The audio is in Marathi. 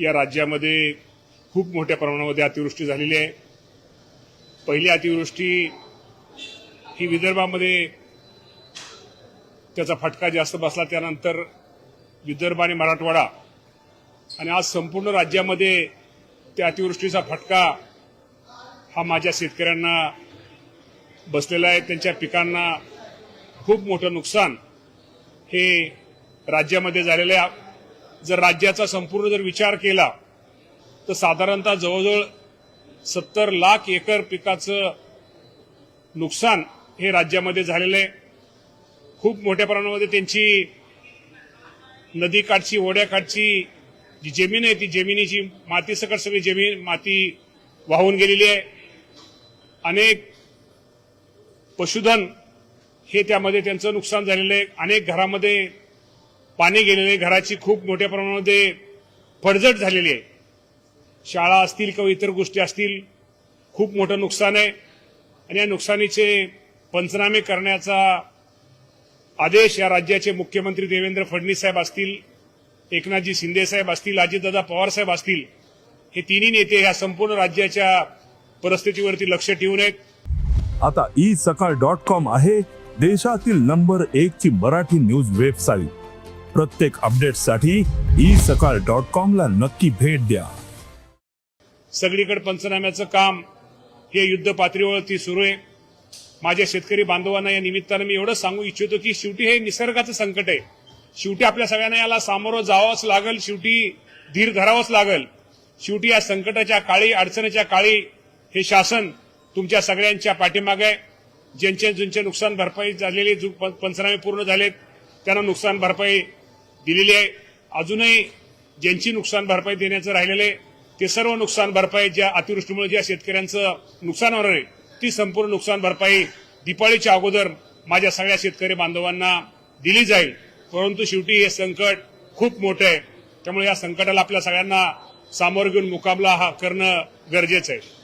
या राज्यामध्ये खूप मोठ्या प्रमाणामध्ये अतिवृष्टी झालेली आहे. पहिली अतिवृष्टी ही विदर्भामध्ये त्याचा फटका जास्त बसला. त्यानंतर विदर्भ आणि मराठवाडा आणि आज संपूर्ण राज्यामध्ये त्या अतिवृष्टीचा फटका हा माझ्या शेतकऱ्यांना बसलेला आहे. त्यांच्या पिकांना खूप मोठं नुकसान हे राज्यामध्ये झालेलं आहे. जर राज्याचा संपूर्ण जर विचार केला तर साधारणतः जवळजवळ सत्तर लाख एकर पिकाचं नुकसान हे राज्यामध्ये झालेलं आहे. खूप मोठ्या प्रमाणामध्ये त्यांची नदीकाठची ओढ्याकाठची जी जमीन आहे ती जमिनीची माती सकट सगळी जमीन माती वाहून गेलेली आहे. अनेक पशुधन हे त्यामध्ये त्यांचं नुकसान झालेलं आहे. अनेक घरामध्ये पाणी गेलेले घराची खूप मोठ्या प्रमाणामध्ये पडझट झालेली आहे. शाळा असतील किंवा इतर गोष्टी असतील खूप मोठं नुकसान आहे. आणि या नुकसानीचे पंचनामे करण्याचा आदेश या राज्याचे मुख्यमंत्री देवेंद्र फडणवीस साहेब असतील एकनाथजी शिंदे साहेब असतील अजितदादा पवार साहेब असतील हे तिन्ही नेते ह्या संपूर्ण राज्याच्या परिस्थितीवरती लक्ष ठेवून आहेत. आता ई सकाळ डॉट कॉम आहे देशातील नंबर एक ची मराठी न्यूज वेबसाईट. प्रत्येक अपडेटसाठी ई सकाळ डॉट कॉम ला नक्की भेट द्या. सगळीकडे पंचनाम्याचं काम हे युद्ध पातळीवरती सुरू आहे. माझ्या शेतकरी बांधवांना या निमित्तानं मी एवढं सांगू इच्छितो की शेवटी हे निसर्गाचं संकट आहे. शेवटी आपल्या सगळ्यांना याला सामोरं जावंच लागल शेवटी धीर धरावंच लागल. शेवटी या संकटाच्या काळी अडचणीच्या काळी हे शासन तुमच्या सगळ्यांच्या पाठीमागे आहे. ज्यांचे ज्यांचे नुकसान भरपाई झालेली जो पंचनामे पूर्ण झालेत त्यांना नुकसान भरपाई दिलेली आहे. अजूनही ज्यांची नुकसान भरपाई देण्याचं राहिलेलं आहे ते सर्व नुकसान भरपाई ज्या अतिवृष्टीमुळे ज्या शेतकऱ्यांचं नुकसान होणार आहे ती संपूर्ण नुकसान भरपाई दिपाळीच्या अगोदर माझ्या सगळ्या शेतकरी बांधवांना दिली जाईल. परंतु शेवटी हे संकट खूप मोठं आहे. त्यामुळे या संकटाला आपल्या सगळ्यांना सामोरं घेऊन मुकाबला हा करणं गरजेचं आहे.